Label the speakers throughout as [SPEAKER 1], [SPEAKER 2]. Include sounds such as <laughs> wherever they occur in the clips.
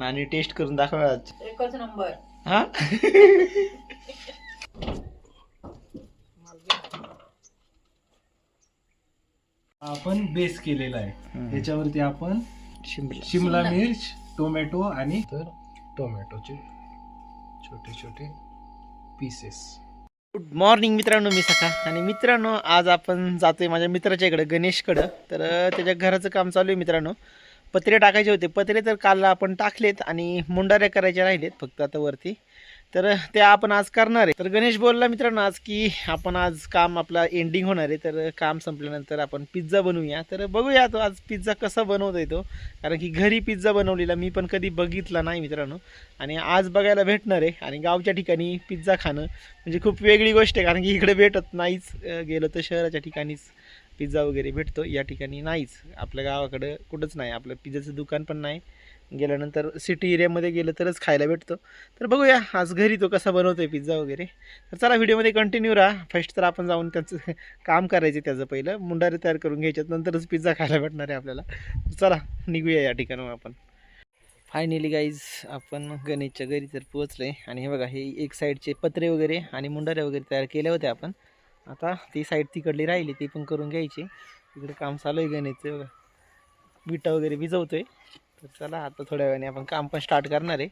[SPEAKER 1] नानी taste करून दाखवा आज.
[SPEAKER 2] एकच नंबर.
[SPEAKER 1] हा?
[SPEAKER 3] आपण बेस केलेला आहे.
[SPEAKER 1] हम्म.
[SPEAKER 3] याच्यावरती आपण
[SPEAKER 1] शिमला.
[SPEAKER 3] शिमला मिर्च टोमॅटो आणि तर टोमॅटोचे छोटे छोटे पीसेस
[SPEAKER 1] गुड मॉर्निंग मित्रांनो मी सका आणि मित्रांनो आज आपण जातोय माझ्या मित्राच्या इकडे गणेशकडं. तर त्याच्या घराचं काम चालू आहे मित्रांनो. पत्रे टाकायचे होते. पत्रे तर काल आपण टाकलेत आणि मुंडाऱ्या करायच्या राहिलेत फक्त आता वरती. तर ते आपण आज करणार आहे. तर गणेश बोलला मित्रांनो आज की आपण आज काम आपला एंडिंग होणार आहे. तर काम संपल्यानंतर आपण पिझ्झा बनवूया. तर बघूया तो आज पिझ्झा कसा बनवतोय तो. कारण की घरी पिझ्झा बनवलेला मी पण कधी बघितला नाही मित्रांनो. आणि आज बघायला भेटणार आहे. आणि गावच्या ठिकाणी पिझ्झा खाणं म्हणजे खूप वेगळी गोष्ट आहे. कारण की इकडे भेटत नाहीच गेलं तर शहराच्या ठिकाणीच. पिझ्झा वगैरे भेटतो या ठिकाणी नाहीच. आपल्या गावाकडं कुठंच नाही. आपलं पिझ्झाचं दुकान पण नाही. गेल्यानंतर सिटी एरियामध्ये गेलं तरच खायला भेटतो. तर बघूया आज घरी तो कसा बनवतो आहे पिझ्झा वगैरे. तर चला व्हिडिओमध्ये कंटिन्यू राहा. फर्स्ट तर आपण जाऊन त्याचं <laughs> काम करायचं त्याचं पहिलं. मुंडारे तयार करून घ्यायच्यात. नंतरच पिझ्झा खायला भेटणार आहे आपल्याला. चला निघूया या ठिकाणावर आपण. फायनली गाईज आपण गणेशच्या घरी तर पोहोचलो आहे आणि हे बघा हे एक साईडचे पत्रे वगैरे आणि मुंडारे वगैरे तयार केले होते आपण. आता ती साईड तिकडली राहिली ती पण करून घ्यायची. इकडे काम चालू आहे गणेशचं बघा. विटा वगैरे भिजवतोय. तर चला आता थोड्या वेळाने आपण काम पण स्टार्ट करणार आहे.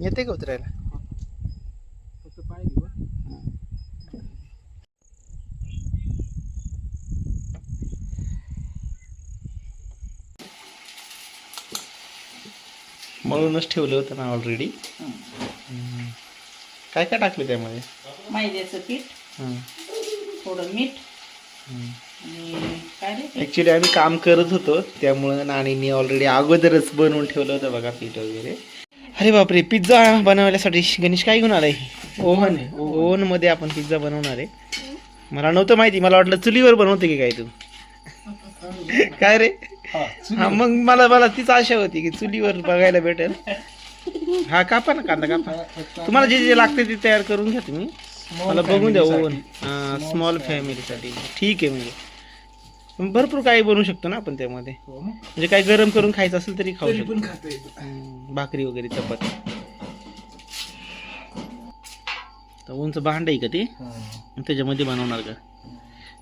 [SPEAKER 1] येते का उतरायला? मळूनच ठेवलं होतं ना ऑलरेडी काय काय टाकलं त्यामध्ये?
[SPEAKER 2] मैद्याचं पीठ
[SPEAKER 1] हं.
[SPEAKER 2] थोडं मीठ आणि काय रे?
[SPEAKER 1] ॲक्च्युली आम्ही काम करत होतो त्यामुळं नाणींनी ऑलरेडी अगोदरच बनवून ठेवलं होतं बघा पीठ वगैरे. अरे बापरे पिझ्झा बनवायसाठी गणेश काय घेऊन आलाय? Oven oven. मध्ये आपण पिझ्झा बनवणार आहे. मला नव्हतं माहिती मला वाटलं चुलीवर बनवते की काय तू? <laughs> काय रे?
[SPEAKER 3] हा,
[SPEAKER 1] मग मला मला तीच आशा होती की चुलीवर बघायला भेटेल. हा कापा ना कांदा कापा. तुम्हाला जे जे लागते ते तयार करून घ्या तुम्ही. मला बघून द्या ओव्हन. स्मॉल फॅमिलीसाठी ठीक आहे म्हणजे. भरपूर काही बनवू शकतो ना आपण त्यामध्ये.
[SPEAKER 3] हो?
[SPEAKER 1] म्हणजे काय गरम करून खायचं असेल तरी खाऊ शकतो. भाकरी वगैरे चपाती. तर उंच भांड आहे का ते. त्याच्यामध्ये बनवणार का.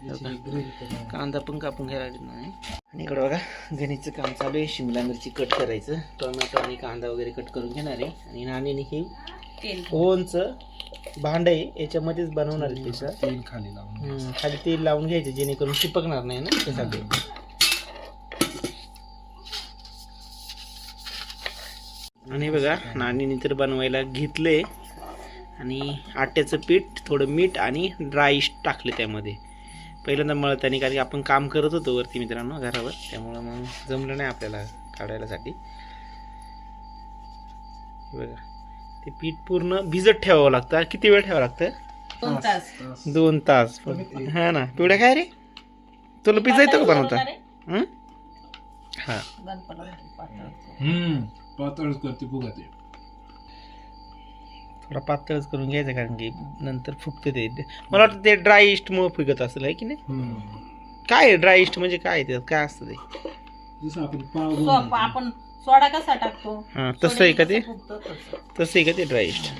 [SPEAKER 1] कांदा पण कापून घ्यायला लागेल नाही आणि इकडं बघा गणितचं काम चालू आहे. शिमला मिरची कट करायचं. टोमॅटो आणि कांदा वगैरे कट करून घेणार आहे. आणि नाणीने हे
[SPEAKER 2] तेल.
[SPEAKER 1] ओव्हनचं भांड आहे. याच्यामध्येच बनवणार आहे पिझ्झा
[SPEAKER 3] तेल खाली लावून
[SPEAKER 1] हम्म, खाली तेल लावून घ्यायचं जेणेकरून चिपकणार नाही ना त्यासाठी आणि हे बघा नाणीने तर बनवायला घेतलंय. आणि आट्याचं पीठ थोडं मीठ आणि ड्राय इस्ट टाकलं त्यामध्ये. पहिल्यांदा मळताना कारण की आपण काम करत होतो वरती मित्रांनो घरावर. त्यामुळं मग जमलं नाही आपल्याला काढायलासाठी. बघा. ते पीठ पूर्ण भिजत ठेवावं लागतं. किती वेळ ठेवावं लागतं?
[SPEAKER 2] दोन तास.
[SPEAKER 1] हा ना. पिवड्या काय रे? तुला पिझ्झा येतो का बनवता? हं? हा.
[SPEAKER 3] हम्म. पातळच करते
[SPEAKER 1] थोडा पातळच करून घ्यायचं कारण की नंतर फुगते ते. मला वाटतं ते ड्राय इस्टमुळे फुगत असेल आहे की नाही. काय ड्राय इस्ट म्हणजे काय ते काय असतं ते?
[SPEAKER 3] जसं आपण पाव
[SPEAKER 2] सोप
[SPEAKER 3] बनवतो.
[SPEAKER 2] आपण सोडा कसा टाकतो?
[SPEAKER 1] हां तसं आहे का ते?
[SPEAKER 2] फुगतं तसं.
[SPEAKER 1] तसं आहे का ते ड्राय इस्ट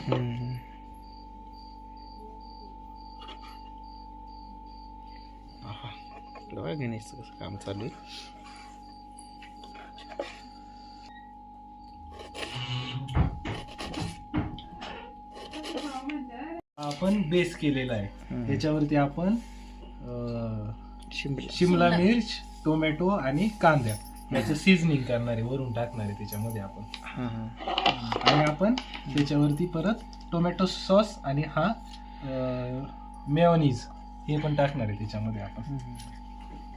[SPEAKER 1] गणेशचं कसं काम चालू आहे.
[SPEAKER 3] आपण बेस केलेला आहे.
[SPEAKER 1] हम्म.
[SPEAKER 3] याच्यावरती आपण
[SPEAKER 1] शिमला.
[SPEAKER 3] शिमला मिर्च टोमॅटो आणि कांदा याचं सिझनिंग करणार आहे वरून टाकणार आहे त्याच्यामध्ये आपण. आणि आपण त्याच्यावरती परत टोमॅटो सॉस आणि हा मेयोनीज हे पण टाकणार आहे त्याच्यामध्ये आपण.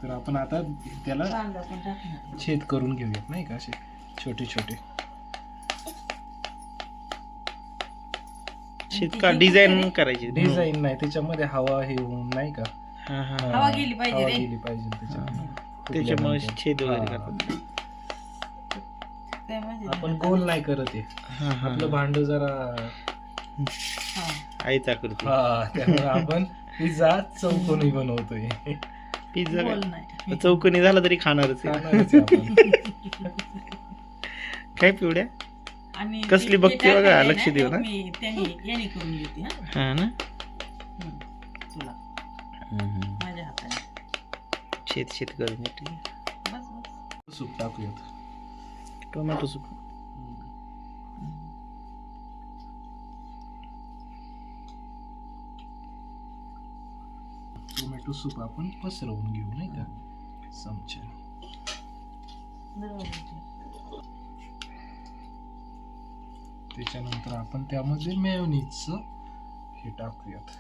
[SPEAKER 3] तर आपण आता त्याला
[SPEAKER 2] कांदा पण टाकणार.
[SPEAKER 3] छेद करून घेऊयात नाही का असे? छोटे छोटे.
[SPEAKER 1] शेतका डिझाईन करायची.
[SPEAKER 3] डिझाईन नाही त्याच्यामध्ये हवा हे होऊन नाही का?
[SPEAKER 1] हां हां.
[SPEAKER 2] हवा गेली पाहिजे
[SPEAKER 3] हवा
[SPEAKER 2] रे.
[SPEAKER 3] गेली पाहिजे त्याच्यामध्ये.
[SPEAKER 1] त्याच्यामुळे
[SPEAKER 3] फुटल्यानंतर.
[SPEAKER 1] छेद वगैरे
[SPEAKER 3] हा.
[SPEAKER 1] करतात.
[SPEAKER 3] आपण गोल नाही करत आहे.
[SPEAKER 1] हा हा.
[SPEAKER 3] आपलं भांड जरा
[SPEAKER 2] हा.
[SPEAKER 1] आईच आकृती
[SPEAKER 3] हा त्यामुळे आपण पिझ्झा चौकोनी बनवतोय.
[SPEAKER 1] पिझ्झा
[SPEAKER 2] बोल
[SPEAKER 1] काय?
[SPEAKER 2] नाही.
[SPEAKER 1] चौकोनी झाला तरी खाणारच आहे.
[SPEAKER 3] खाणारच आहे आपण. <laughs>
[SPEAKER 1] काय पिवड्या?
[SPEAKER 2] आणि
[SPEAKER 1] कसली बघते बघा, लक्ष देऊ ना.
[SPEAKER 2] मी त्यांनी याने करून देते हा.
[SPEAKER 1] हा ना.
[SPEAKER 2] तुला. माझ्या हाताने.
[SPEAKER 1] शेत शेत करून
[SPEAKER 2] बस बस.
[SPEAKER 3] Soup टाकूयात.
[SPEAKER 1] Tomato soup.
[SPEAKER 3] Tomato soup आपण पसरवून घेऊ नाही का?
[SPEAKER 2] बरोबर
[SPEAKER 3] त्याच्यानंतर आपण त्यामध्ये मेयोनीजचं हे टाकूयात.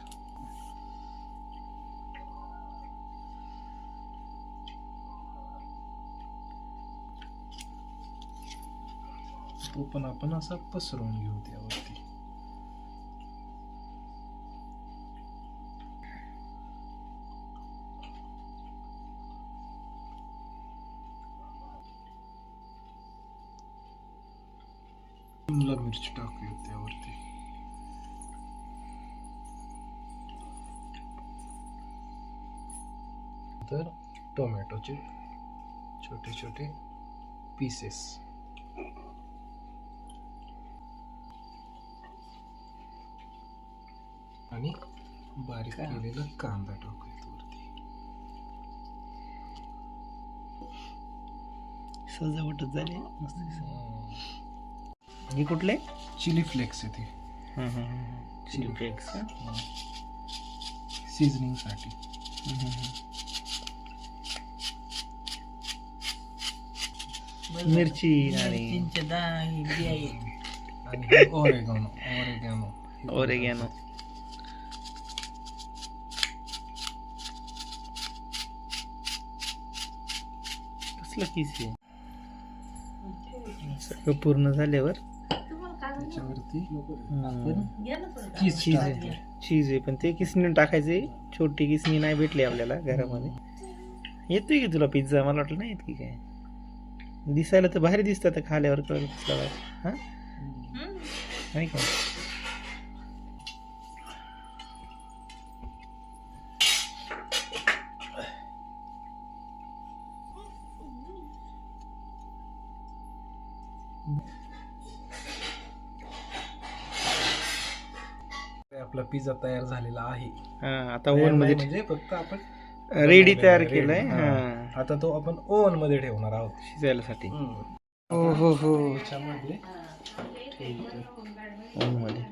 [SPEAKER 3] तो पण आपण असा पसरवून घेऊ त्यावर. शिमला मिरची टाकूयात त्यावरती तर टोमॅटोचे छोटे छोटे पीसेस आणि बारीक? केलेला कांदा टाकूयात वरती
[SPEAKER 1] सजावटच झाली मस्त हे कुठले?
[SPEAKER 3] चिली फ्लेक्स आहे ते.
[SPEAKER 1] Chilli flakes.
[SPEAKER 3] सीझनिंगसाठी
[SPEAKER 2] बस
[SPEAKER 1] मिरची. आणि
[SPEAKER 2] मिरचींच्या दहा हे बिया आहेत.
[SPEAKER 3] आणि ओरेगानो ओरेगानो
[SPEAKER 1] ओरेगॅनो कसलं किस आहे सगळं पूर्ण झाल्यावर?
[SPEAKER 3] त्याच्यावरती. चीज
[SPEAKER 1] चीज. आहे. चीज आहे पण ते किसनी टाकायचे छोटी किसनी नाही भेटली आपल्याला घरामध्ये. येतोय की तुला पिझ्झा मला वाटलं नाही येत की काय. दिसायला तर बाहेर दिसतं तर खाल्यावर कळलं कसला हा. नाही का?
[SPEAKER 3] आपला पिझ्झा तयार झालेला आहे.
[SPEAKER 1] हा आता
[SPEAKER 3] ओव्हनमध्ये म्हणजे फक्त आपण
[SPEAKER 1] रेडी तयार. केलंय
[SPEAKER 3] आता तो आपण ओव्हनमध्ये ठेवणार आहोत.
[SPEAKER 1] शिजायलासाठी. हो हो हो.
[SPEAKER 3] त्याच्यामध्ये
[SPEAKER 1] ओव्हनमध्ये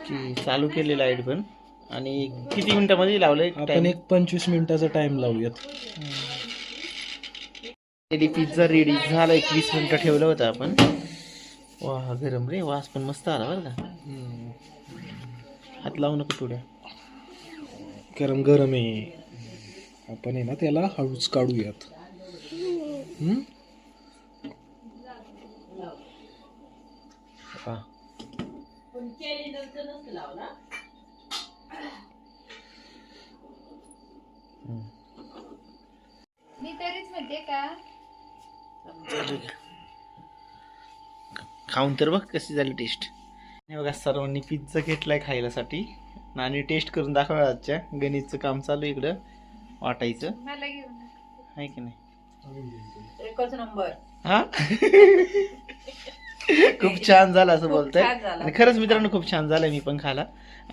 [SPEAKER 1] की चालू केले लाइट पण. आणि किती मिनिटामध्ये लावलंय?
[SPEAKER 3] आपण एक पंचवीस मिनिटाचा टाइम लावूयात.
[SPEAKER 1] पिझ्झा रेडी झाला एक वीस मिनिटं ठेवलं होतं आपण. वा गरम रे. वास पण मस्त आला बरं का? हात लावू नको थोड्या.
[SPEAKER 3] गरम गरम आहे. आपण आहे ना त्याला हळूच काढूयात.
[SPEAKER 4] मी तरीच म्हणते का?
[SPEAKER 1] खाऊन तर बघ कशी झाली टेस्ट. हे बघा सर्वांनी पिझ्झा घेतलाय खायलासाठी. आणि टेस्ट करून दाखवणार आजच्या. गणितचं काम चालू आहे इकडं. वाटायचं. आहे की नाही?
[SPEAKER 2] एकच नंबर.
[SPEAKER 1] हा? खूप छान झालं असं बोलतंय.
[SPEAKER 2] झालं.
[SPEAKER 1] आणि खरंच मित्रांनो खूप छान झालंय मी पण खाला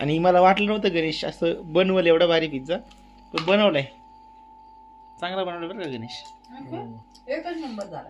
[SPEAKER 1] आणि मला वाटलं नव्हतं गणेश असं बनवलं एवढा भारी पिझ्झा पण बनवलाय. चांगला बनवलं बरं का गणेश?
[SPEAKER 2] एकच नंबर झाला.